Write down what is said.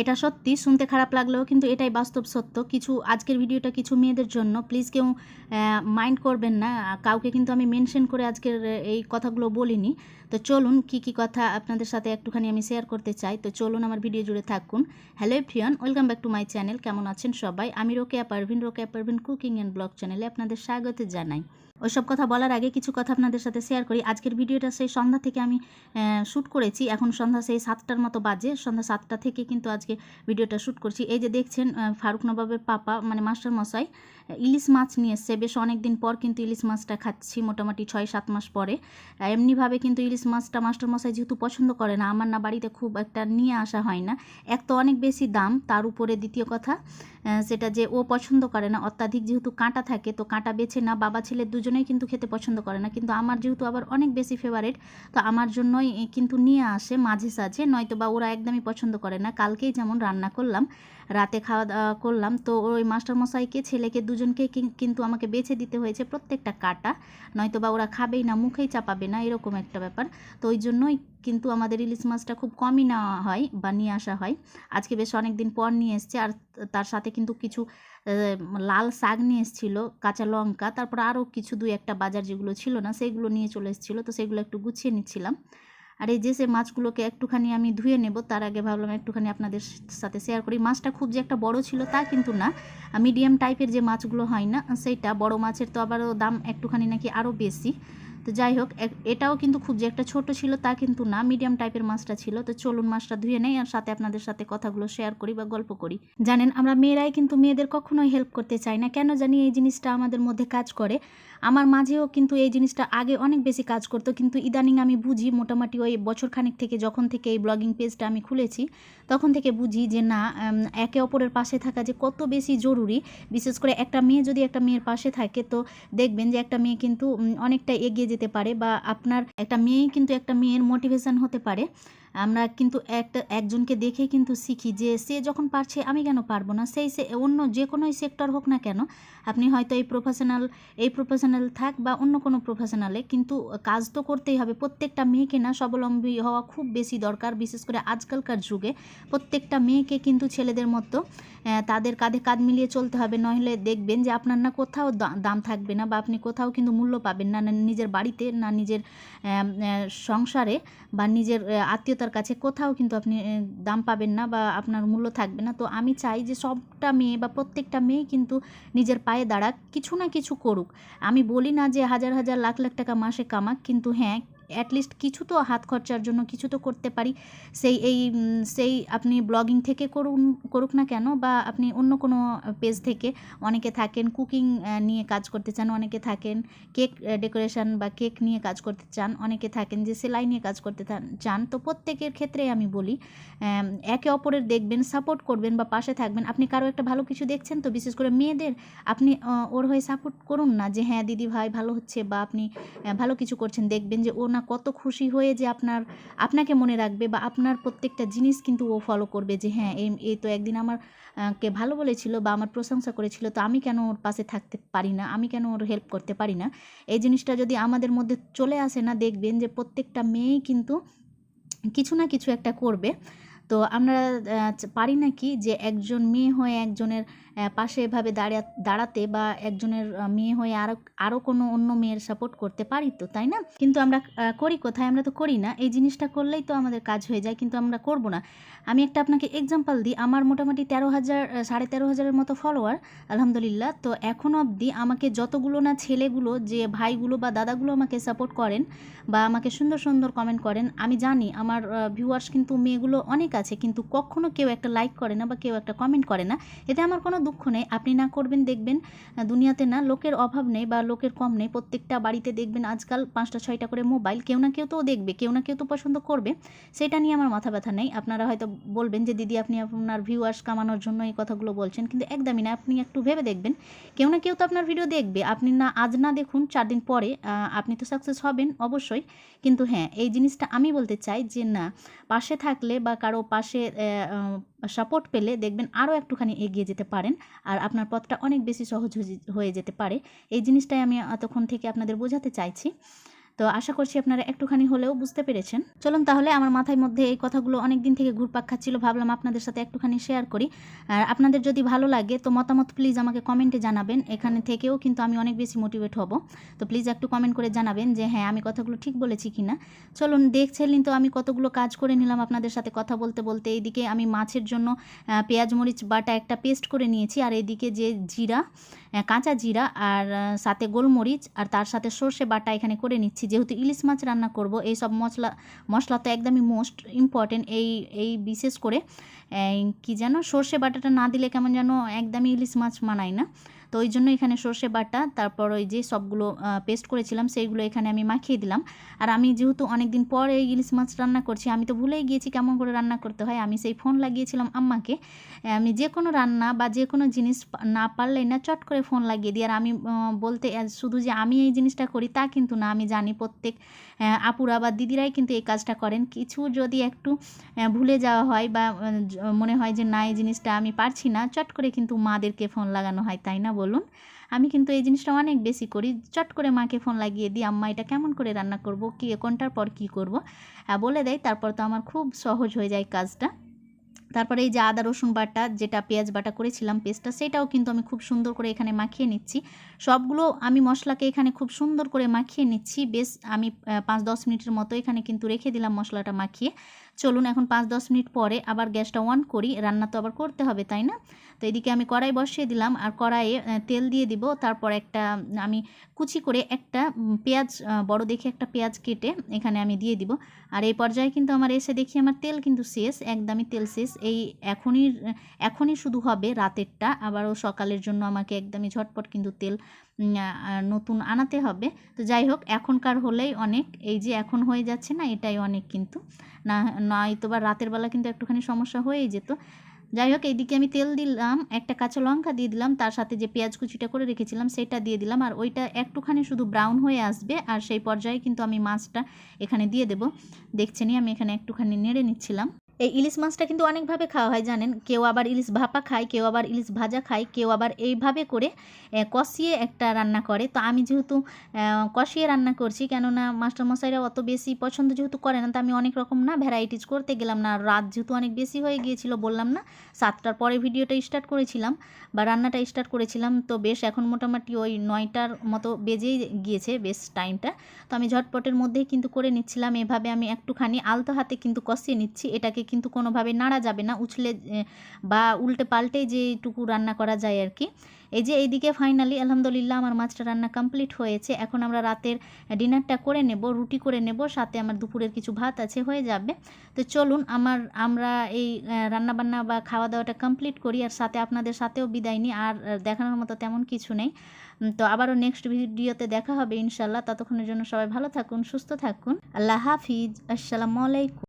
এটা সত্যি শুনতে খারাপ লাগলেও কিন্তু এটাই বাস্তব সত্য। কিছু আজকের ভিডিওটা কিছু মেয়েদের জন্য। প্লিজ কেউ মাইন্ড করবেন না। কাউকে কিন্তু আমি মেনশন করে আজকের এই কথাগুলো বলিনি। তো চলুন কি কি কথা আপনাদের সাথে একটুখানি আমি শেয়ার করতে চাই। তো চলুন আমার ভিডিও জুড়ে থাকুন। Hello ফ্রিয়ন welcome back to my channel কেমন আছেন সবাই? আমি Rokeya Parvin. Rokeya Parvin cooking and blog চ্যানেলে আপনাদের স্বাগত জানাই। ওইসব কথা বলার আগে কিছু কথা আপনাদের সাথে শেয়ার করি। আজকের ভিডিওটা সেই সন্ধ্যা থেকে আমি শ্যুট করেছি। এখন সন্ধ্যা সেই সাতটার মতো বাজে। সন্ধ্যা সাতটা থেকে কিন্তু আজকে ভিডিওটা শ্যুট করছি। এই যে দেখছেন ফারুক নবাবের পাপা মানে মাস্টার মশাই ইলিশ মাছ নিয়ে এসছে। বেশ অনেক দিন পর কিন্তু ইলিশ মাছটা খাচ্ছি, মোটামুটি ছয় সাত মাস পরে। এমনিভাবে কিন্তু ইলিশ মাছটা মাস্টার মশাই যেহেতু পছন্দ করে না, আমার না বাড়িতে খুব একটা নিয়ে আসা হয় না। এক তো অনেক বেশি দাম, তার উপরে দ্বিতীয় কথা। সেটা যে ও পছন্দ করে না, অত্যাধিক যেহেতু কাঁটা থাকে, তো কাঁটা বেছে না, বাবা ছেলে দুজনেই কিন্তু খেতে পছন্দ করে না। কিন্তু আমার যেহেতু আবার অনেক বেশি ফেভারিট তো আমার জন্যই কিন্তু নিয়ে আসে, মাঝে সাঝে নয়তো বা ওরা একদমই পছন্দ করে না। কালকেই যেমন রান্না করলাম রাতে খাওয়া দাওয়া করলাম। তো ওই মাস্টারমশাইকে ছেলেকে দুজনকে কিন- কিন্তু আমাকে বেছে দিতে হয়েছে প্রত্যেকটা কাটা। নয়তো বা ওরা খাবেই না, মুখেই চাপাবে না, এরকম একটা ব্যাপার। তো ওই জন্যই কিন্তু আমাদের ইলিশ মাছটা খুব কমই নেওয়া হয় বা নিয়ে আসা হয়। আজকে বেশ অনেক দিন পর নিয়ে এসছে, আর তার সাথে কিন্তু কিছু লাল শাক নিয়ে এসেছিল, কাঁচা লঙ্কা। তারপর আরও কিছু, দুই একটা বাজার যেগুলো ছিল না, সেগুলো নিয়ে চলে এসেছিল। তো সেগুলো একটু গুছিয়ে নিচ্ছিলাম। আর এই যে সে মাছগুলোকে একটুখানি আমি ধুয়ে নেব, তার আগে ভাবলাম একটুখানি আপনাদের সাথে শেয়ার করি। মাছটা খুব যে একটা বড় ছিল তা কিন্তু না। মিডিয়াম টাইপের যে মাছগুলো হয় না, সেইটা বড় মাছের তো আবারও দাম একটুখানি নাকি আরও বেশি। তো যাই হোক এটাও কিন্তু খুব যে একটা ছোট ছিল তা কিন্তু না মিডিয়াম টাইপের মাছটা ছিল। তো চলুন মাছটা ধুয়ে নেই আর সাথে আপনাদের সাথে কথাগুলো শেয়ার করি বা গল্প করি। জানেন, আমরা মেয়েরাই কিন্তু মেয়েদের কখনোই হেল্প করতে চাই না। কেন জানি এই জিনিসটা আমাদের মধ্যে কাজ করে। আমার মাঝেও কিন্তু এই জিনিসটা আগে অনেক বেশি কাজ করতো, কিন্তু ইদানিং আমি বুঝি মোটামুটি ওই বছর খানিক থেকে যখন থেকে এই ব্লগিং পেজটা আমি খুলেছি, তখন থেকে বুঝি যে না একে অপরের পাশে থাকা যে কত বেশি জরুরি। বিশেষ করে একটা মেয়ে যদি একটা মেয়ের পাশে থাকে, তো দেখবেন যে একটা মেয়ে কিন্তু অনেকটা এগিয়ে যেতে পারে বা আপনার একটা মেয়ে কিন্তু একটা মেয়ের মোটিভেশন হতে পারে। আমরা কিন্তু একটা একজনকে দেখে কিন্তু শিখি যে সে যখন পারছে আমি কেন পারব না? সেই সে অন্য যে কোনো সেক্টর হোক না কেন আপনি হয়তো এই প্রফেশনাল এই প্রফেশনাল থাক বা অন্য কোনো প্রফেশনালে কিন্তু কাজ তো করতেই হবে। প্রত্যেকটা মেয়েকে না স্বাবলম্বী হওয়া খুব বেশি দরকার বিশেষ করে আজকালকার যুগে। প্রত্যেকটা মেয়েকে কিন্তু ছেলেদের মতো তাদের কাঁধে কাঁধ মিলিয়ে চলতে হবে। নইলে দেখবেন যে আপনার না কোথাও দাম থাকবে না বা আপনি কোথাও কিন্তু মূল্য পাবেন না নিজের বাড়িতে না নিজের সংসারে বা নিজের আহ, আত্মীয়তার কাছে কোথাও কিন্তু আপনি দাম পাবেন না বা আপনার মূল্য থাকবে না। তো আমি চাই যে সবটা মেয়ে বা প্রত্যেকটা মেয়ে কিন্তু নিজের পায়ে দাঁড়াক, কিছু না কিছু করুক। আমি বলি না যে হাজার হাজার, লাখ লাখ টাকা মাসে কামাক, কিন্তু হ্যাঁ অ্যাটলিস্ট কিছু তো হাত খরচার জন্য কিছু তো করতে পারি। সেই এই সেই আপনি ব্লগিং থেকে করুন, করুক না কেন বা আপনি অন্য কোনো পেজ থেকে অনেকে থাকেন কুকিং নিয়ে কাজ করতে চান, অনেকে থাকেন কেক ডেকোরেশন বা কেক নিয়ে কাজ করতে চান, অনেকে থাকেন যে সেলাই নিয়ে কাজ করতে চান। তো প্রত্যেকের ক্ষেত্রে আমি বলি একে অপরের দেখবেন সাপোর্ট করবেন বা পাশে থাকবেন। আপনি কারও একটা ভালো কিছু দেখছেন তো বিশেষ করে মেয়েদের, আপনি ওর হয়ে সাপোর্ট করুন না যে হ্যাঁ দিদি ভাই ভালো হচ্ছে বা আপনি ভালো কিছু করছেন। দেখবেন যে ও না কত খুশি হয়ে যে আপনার, আপনাকে মনে রাখবে বা আপনার প্রত্যেকটা জিনিস কিন্তু ও ফলো করবে যে হ্যাঁ এই এই তো একদিন আমার কে ভালো বলেছিল বা আমার প্রশংসা করেছিল, তো আমি কেন ওর পাশে থাকতে পারি না? আমি কেন ওর হেল্প করতে পারি না? এই জিনিসটা যদি আমাদের মধ্যে চলে আসে না, দেখবেন যে প্রত্যেকটা মেয়েই কিন্তু কিছু না কিছু একটা করবে। তো আমরা পারি না কি যে একজন মেয়ে হয়ে একজনের পাশে এভাবে দাঁড়া দাঁড়াতে বা একজনের মেয়ে হয়ে আরও আরও কোনো অন্য মেয়ের সাপোর্ট করতে পারি তো, তাই না? কিন্তু আমরা করি কোথায়? আমরা তো করি না। এই জিনিসটা করলেই তো আমাদের কাজ হয়ে যায়, কিন্তু আমরা করব না। আমি একটা আপনাকে এক্সাম্পল দিই। আমার মোটামুটি তেরো হাজার সাড়ে তেরো হাজারের মতো ফলোয়ার আলহামদুলিল্লাহ। তো এখন অবধি আমাকে যতগুলো না ছেলেগুলো, যে ভাইগুলো বা দাদাগুলো আমাকে সাপোর্ট করেন বা আমাকে সুন্দর সুন্দর কমেন্ট করেন, আমি জানি আমার ভিউয়ার্স কিন্তু মেয়েগুলো অনেক আছে, কিন্তু কখনো কেউ একটা লাইক করে না বা কেউ একটা কমেন্ট করে না, এতে আমার কোনো দুঃখ নেই। আপনি না করবেন, দেখবেন দুনিয়াতে না লোকের অভাব নেই বা লোকের কম নেই। প্রত্যেকটা বাড়িতে দেখবেন, আজকাল পাঁচটা, ছয়টা করে মোবাইল কেউ না কেউ তো দেখবে, কেউ না কেউ তো পছন্দ করবে। সেটা নিয়ে আমার মাথা ব্যথা নেই। আপনারা হয়তো বলবেন যে, দিদি, আপনি আপনার ভিউয়ার্স কামানোর জন্য এই কথাগুলো বলছেন। কিন্তু একদমই না। আপনি একটু ভেবে দেখবেন। কেউ না কেউ তো আপনার ভিডিও দেখবে। আপনি না, আজ না দেখুন, চার দিন পরে আপনি তো সাকসেস হবেন অবশ্যই। কিন্তু হ্যাঁ এই জিনিসটা আমি বলতে চাই যে, না, পাশে থাকলে বা কারও পাশে সাপোর্ট পেলে দেখবেন আরও একটুখানি এগিয়ে যেতে পারেন। আর আপনার পথটা অনেক বেশি সহজ হয়ে যেতে পারে। এই জিনিসটাই আমি এতক্ষণ থেকে আপনাদের বোঝাতে চাইছি। তো আশা করছি আপনারা একটুখানি হলেও বুঝতে পেরেছেন। চলুন তাহলে আমার মাথায় মধ্যে এই কথাগুলো অনেক দিন থেকে ঘুরপাক খাচ্ছিল, ভাবলাম আপনাদের সাথে একটুখানি শেয়ার করি। আর আপনাদের যদি ভালো লাগে, তো মতামত প্লিজ আমাকে কমেন্টে জানাবেন। এখানে থেকেও কিন্তু আমি অনেক বেশি মোটিভেট হব। তো প্লিজ একটু কমেন্ট করে জানাবেন যে হ্যাঁ আমি কথাগুলো ঠিক বলেছি কি না চলুন দেখছিলেন তো, আমি কতগুলো কাজ করে নিলাম আপনাদের সাথে কথা বলতে বলতে। এইদিকে আমি মাছের জন্য পেঁয়াজ, মরিচ, বাটা একটা পেস্ট করে নিয়েছি। আর এইদিকে যে জিরা কাঁচা জিরা আর সাথে গোলমরিচ আর তার সাথে সর্ষে বাটা এখানে করে নিচ্ছি। যেহেতু ইলিশ মাছ রান্না করব, এই সব মশলা মশলা তো একদমই মোস্ট ইম্পর্টেন্ট এই এই বিশেষ করে কি যেন সর্ষে বাটাটা না দিলে কেমন যেন একদমই ইলিশ মাছ মানায় না। তো ওই জন্য এখানে সর্ষে বাটা, তারপর ওই যে সবগুলো পেস্ট করেছিলাম, সেইগুলো এখানে আমি মাখিয়ে দিলাম। আর আমি যেহেতু অনেক দিন পর এই ইলিশ মাছ রান্না করছি, আমি তো ভুলেই গিয়েছি কেমন করে রান্না করতে হয়। আমি সেই ফোন লাগিয়েছিলাম আম্মাকে। আমি যে কোনো রান্না বা যে কোনো জিনিস না পারলেই না চট করে ফোন লাগিয়ে দিই। আর আমি বলতে শুধু যে আমি এই জিনিসটা করি তা কিন্তু না, আমি জানি প্রত্যেক আপুরা বা দিদিরাই কিন্তু এই কাজটা করেন। কিছু যদি একটু ভুলে যাওয়া হয় বা মনে হয় যে না, এই জিনিসটা আমি পারছি না, চট করে কিন্তু মাদেরকে ফোন লাগানো হয়, তাই না বলুন। আমি কিন্তু এই জিনিসটা অনেক বেশি করি। চট করে মাকে ফোন লাগিয়ে দিই, আম্মা, এটা কেমন করে রান্না করব? কি, কোনটার পর কি করব? বলে দেয়। তারপর তো আমার খুব সহজ হয়ে যায় কাজটা। তারপরে এই যে আদা, রসুন বাটা, যেটা পেঁয়াজ বাটা করেছিলাম পেস্টটা, সেটাও কিন্তু আমি খুব সুন্দর করে এখানে মাখিয়ে নিচ্ছি। সবগুলো আমি মশলাকে এখানে খুব সুন্দর করে মাখিয়ে নিচ্ছি। বেশ, আমি পাঁচ দশ মিনিটের মতো এখানে কিন্তু রেখে দিলাম মশলাটা মাখিয়ে। চলুন এখন পাঁচ দশ মিনিট পরে আবার গ্যাসটা অন করি। রান্না তো আবার করতে হবে, তাই না? তো এদিকে আমি কড়াই বসিয়ে দিলাম আর কড়াইয়ে তেল দিয়ে দিব। তারপর একটা, আমি কুচি করে একটা পেঁয়াজ বড় দেখে একটা পেঁয়াজ কেটে এখানে আমি দিয়ে দিব। আর এই পর্যায়ে কিন্তু আমার এসে দেখি আমার তেল কিন্তু শেষ, একদমই তেল শেষ। এই এখনই এখনই শুধু হবে রাতেরটা। আবারও সকালের জন্য আমাকে একদমই ঝটপট কিন্তু তেল নতুন আনাতে হবে। তো যাই হোক, এখনকার হলেই অনেক। এই যে এখন হয়ে যাচ্ছে না, এটাই অনেক কিন্তু। না, নয়তো বা রাতের বেলা কিন্তু একটুখানি সমস্যা হয়েই যেত। যাই হোক, এইদিকে আমি তেল দিলাম, একটা কাঁচা লঙ্কা দিয়ে দিলাম, তার সাথে যে পেঁয়াজ কুচিটা করে রেখেছিলাম, সেটা দিয়ে দিলাম। আর ওইটা একটুখানি শুধু ব্রাউন হয়ে আসবে, আর সেই পর্যায়ে কিন্তু আমি মাছটা এখানে দিয়ে দেব। দেখছেনই আমি এখানে একটুখানি নেড়ে নিচ্ছিলাম। এই ইলিশ মাছটা কিন্তু অনেকভাবে খাওয়া হয়, জানেন? কেউ আবার ইলিশ ভাপা খায়, কেউ আবার ইলিশ ভাজা খায়, কেউ আবার এইভাবে করে কষিয়ে একটা রান্না করে। তো আমি যেহেতু কষিয়ে রান্না করছি, কেননা মাস্টারমশাইরা অত বেশি পছন্দ যেহেতু করে না, তো আমি অনেক রকম না ভ্যারাইটিস করতে গেলাম না। রাত যেহেতু অনেক বেশি হয়ে গিয়েছিল, বললাম না, সাতটার পরে ভিডিওটা স্টার্ট করেছিলাম, বা রান্নাটা স্টার্ট করেছিলাম, তো বেশ এখন মোটামুটি ওই নয়টার মতো বেজেই গিয়েছে বেশ টাইমটা। তো আমি ঝটপটের মধ্যেই কিন্তু করে নিচ্ছিলাম, এভাবে আমি একটুখানি আলতো হাতে কিন্তু কষিয়ে নিচ্ছি, এটাকে কিন্তু কোনোভাবে নাড়া যাবে না উছলে বা উল্টে পাল্টে যেটুকু রান্না করা যায় আর কি এই যে এইদিকে ফাইনালি আলহামদুলিল্লাহ আমার মাছটা রান্না কমপ্লিট হয়েছে। এখন আমরা রাতের ডিনারটা করে নেব রুটি করে নেব সাথে আমার দুপুরের কিছু ভাত আছে হয়ে যাবে। তো চলুন আমার আমরা এই আহ, রান্নাবান্না বা খাওয়া দাওয়াটা কমপ্লিট করি আর সাথে আপনাদের সাথেও বিদায় নিই আর দেখানোর মতো তেমন কিছু নেই। তো আবারও নেক্সট ভিডিওতে দেখা হবে ইনশাল্লাহ ততক্ষণের জন্য সবাই ভালো থাকুন সুস্থ থাকুন। আল্লাহ হাফিজ আসসালামু আলাইকুম।